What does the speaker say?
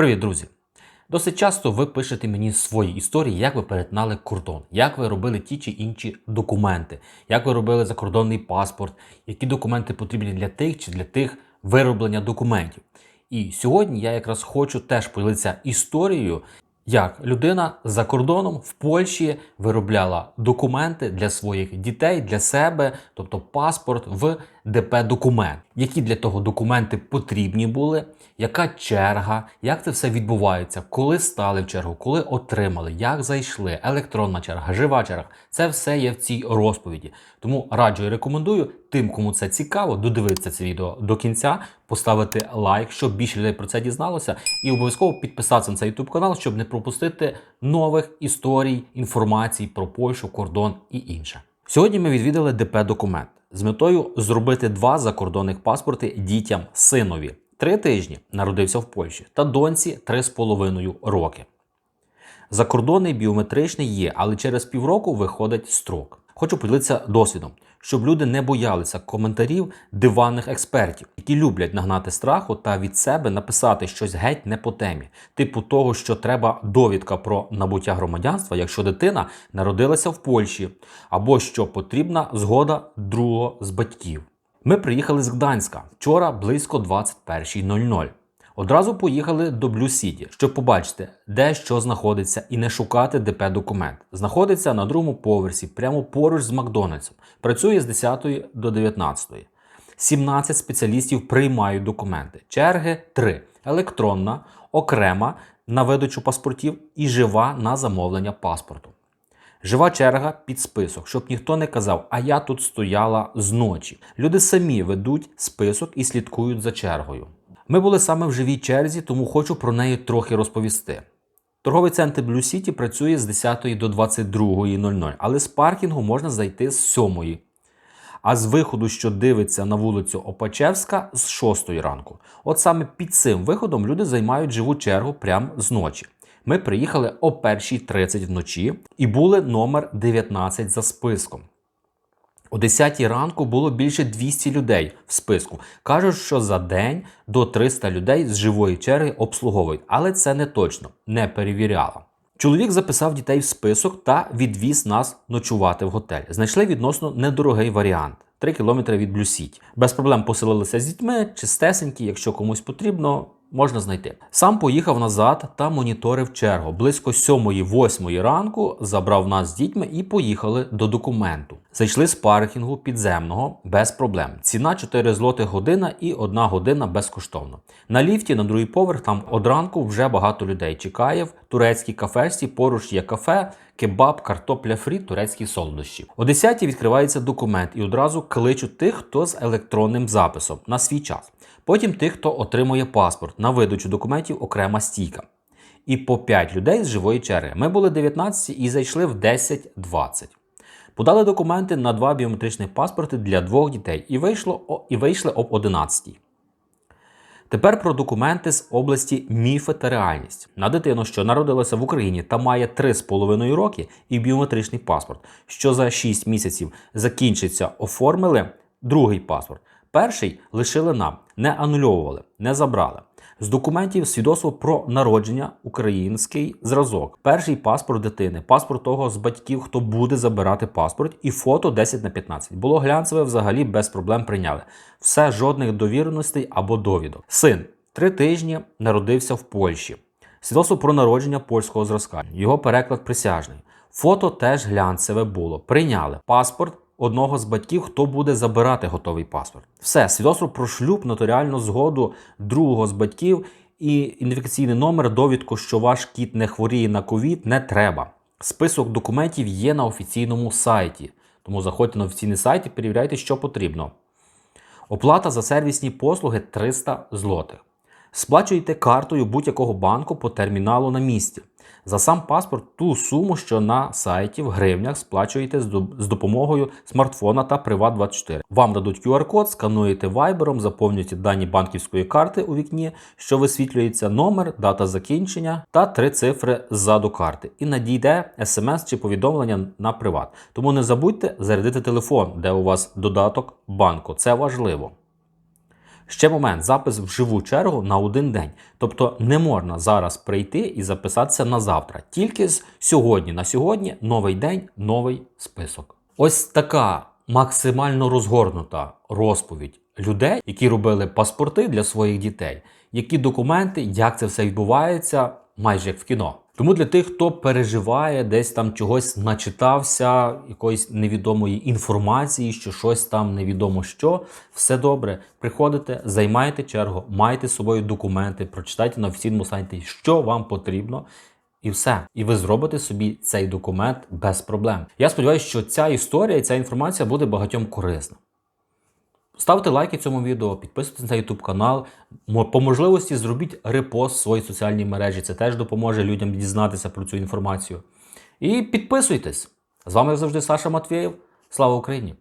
Привіт, друзі! Досить часто ви пишете мені свої історії, як ви перетинали кордон, як ви робили ті чи інші документи, як ви робили закордонний паспорт, які документи потрібні для тих чи для тих вироблення документів. І сьогодні я якраз хочу теж поділитися історією, як людина за кордоном в Польщі виробляла документи для своїх дітей, для себе, тобто паспорт в ДП документ. Які для того документи потрібні були, яка черга, як це все відбувається, коли стали в чергу, коли отримали, як зайшли, електронна черга, жива черга. Це все є в цій розповіді. Тому раджу і рекомендую тим, кому це цікаво, додивитися це відео до кінця, поставити лайк, щоб більше людей про це дізналося, і обов'язково підписатися на цей YouTube канал, щоб не пропустити нових історій, інформацій про Польщу, кордон і інше. Сьогодні ми відвідали ДП документ з метою зробити два закордонних паспорти дітям синові. Три тижні народився в Польщі та доньці три з половиною роки. Закордонний біометричний є, але через півроку виходить строк. Хочу поділитися досвідом, щоб люди не боялися коментарів диванних експертів, які люблять нагнати страху та від себе написати щось геть не по темі, типу того, що треба довідка про набуття громадянства, якщо дитина народилася в Польщі, або що потрібна згода другого з батьків. Ми приїхали з Гданська вчора близько 21.00. Одразу поїхали до Блю Сіті, щоб побачити, де що знаходиться, і не шукати ДП документ. Знаходиться на другому поверсі, прямо поруч з Макдональдсом. Працює з 10 до 19. 17 спеціалістів приймають документи. Черги 3. Електронна, окрема на видачу паспортів і жива на замовлення паспорту. Жива черга під список, щоб ніхто не казав, а я тут стояла зночі. Люди самі ведуть список і слідкують за чергою. Ми були саме в живій черзі, тому хочу про неї трохи розповісти. Торговий центр Blue City працює з 10 до 22.00, але з паркінгу можна зайти з 7. А з виходу, що дивиться на вулицю Опачевська, з 6 ранку. От саме під цим виходом люди займають живу чергу прямо з ночі. Ми приїхали о 1.30 вночі і були номер 19 за списком. О 10 ранку було більше 200 людей в списку. Кажуть, що за день до 300 людей з живої черги обслуговують, але це не точно, не перевіряла. Чоловік записав дітей в список та відвіз нас ночувати в готель. Знайшли відносно недорогий варіант 3 кілометри від Блюсіть. Без проблем поселилися з дітьми, чистесенькі, якщо комусь потрібно. Можна знайти. Сам поїхав назад та моніторив чергу. Близько 7-8 ранку забрав нас з дітьми і поїхали до документу. Зайшли з паркінгу підземного без проблем. Ціна 4 злотих година і 1 година безкоштовно. На ліфті на другий поверх там одранку вже багато людей чекає в турецькій кафешці. Поруч є кафе, кебаб, картопля фрі, турецькі солодощі. О 10 відкривається документ і одразу кличуть тих, хто з електронним записом на свій час. Потім тих, хто отримує паспорт на видачу документів окрема стійка. І по 5 людей з живої черги. Ми були 19 і зайшли в 10-20. Подали документи на два біометричних паспорти для двох дітей і, вийшло, і вийшли об 11. Тепер про документи з області міфи та реальність. На дитину, що народилася в Україні та має 3,5 роки і біометричний паспорт, що за 6 місяців закінчиться, оформили другий паспорт. Перший лишили нам, не анульовували, не забрали. З документів свідоцтво про народження український зразок, перший паспорт дитини, паспорт того з батьків, хто буде забирати паспорт, і фото 10 на 15. Було глянцеве, взагалі без проблем прийняли. Все, жодних довіреностей або довідок. Син три тижні народився в Польщі. Свідоцтво про народження польського зразка. Його переклад присяжний. Фото теж глянцеве було. Прийняли паспорт одного з батьків, хто буде забирати готовий паспорт. Все, свідоцтво про шлюб, нотаріальну згоду другого з батьків і ідентифікаційний номер, довідку, що ваш кіт не хворіє на ковід, не треба. Список документів є на офіційному сайті. Тому заходьте на офіційний сайт і перевіряйте, що потрібно. Оплата за сервісні послуги 300 злотих. Сплачуєте картою будь-якого банку по терміналу на місці. За сам паспорт ту суму, що на сайті в гривнях сплачуєте з допомогою смартфона та Приват24. Вам дадуть QR-код, скануєте вайбером, заповнюєте дані банківської карти у вікні, що висвітлюється номер, дата закінчення та три цифри ззаду карти. І надійде смс чи повідомлення на приват. Тому не забудьте зарядити телефон, де у вас додаток банку. Це важливо. Ще момент, запис в живу чергу на один день. Тобто не можна зараз прийти і записатися на завтра. Тільки з сьогодні на сьогодні новий день, новий список. Ось така максимально розгорнута розповідь людей, які робили паспорти для своїх дітей, які документи, як це все відбувається, майже як в кіно. Тому для тих, хто переживає, десь там чогось начитався, якоїсь невідомої інформації, що щось там невідомо що, все добре. Приходите, займайте чергу, майте з собою документи, прочитайте на офіційному сайті, що вам потрібно. І все. І ви зробите собі цей документ без проблем. Я сподіваюся, що ця історія ця інформація буде багатьом корисна. Ставте лайки цьому відео, підписуйтесь на YouTube канал. По можливості зробіть репост в своїй соціальній мережі. Це теж допоможе людям дізнатися про цю інформацію. І підписуйтесь. З вами завжди Саша Матвєєв. Слава Україні!